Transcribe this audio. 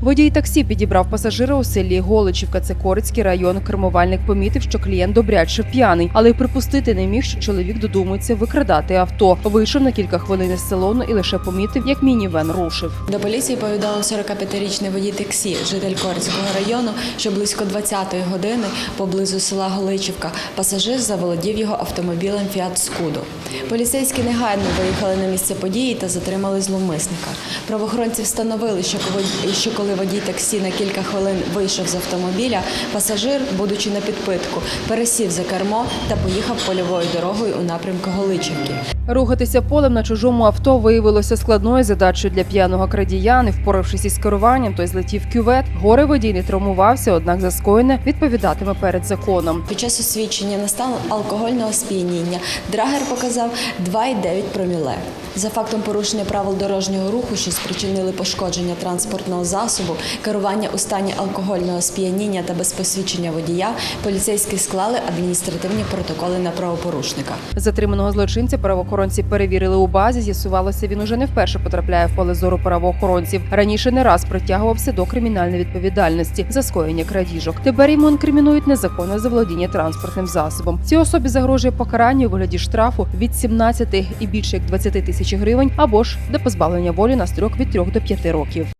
Водій таксі підібрав пасажира у селі Голичівка. Це Корицький район. Кермувальник помітив, що клієнт добряче п'яний, але й припустити не міг, що чоловік додумується викрадати авто. Вийшов на кілька хвилин із салону і лише помітив, як мінівен рушив. До поліції повідомив 45-річний водій таксі, житель Корицького району, що близько 20-ї години поблизу села Голичівка пасажир заволодів його автомобілем Фіат Скуду. Поліцейські негайно виїхали на місце події та затримали зловмисника. Правоохоронці встановили, що коли- коли водій таксі на кілька хвилин вийшов з автомобіля, пасажир, будучи на підпитку, пересів за кермо та поїхав польовою дорогою у напрямку Голичівки. Рухатися полем на чужому авто виявилося складною задачею для п'яного крадія. Не впоравшись із керуванням, той злетів кювет. Горе водій не травмувався, однак за скоєне відповідатиме перед законом. Під час освідчення на стан алкогольного сп'яніння драгер показав 2,9 проміле. За фактом порушення правил дорожнього руху, що спричинили пошкодження транспортного засобу, керування у стані алкогольного сп'яніння та без посвідчення водія, поліцейські склали адміністративні протоколи на правопорушника. Затриманого злочинця правоохоронці перевірили у базі. З'ясувалося, він уже не вперше потрапляє в поле зору правоохоронців. Раніше не раз притягувався до кримінальної відповідальності за скоєння крадіжок. Тепер йому інкримінують незаконне заволодіння транспортним засобом. Цій особі загрожує покарання у вигляді штрафу від 17 і більше як 20 тисяч гривень або ж до позбавлення волі на строк від 3 до 5 років.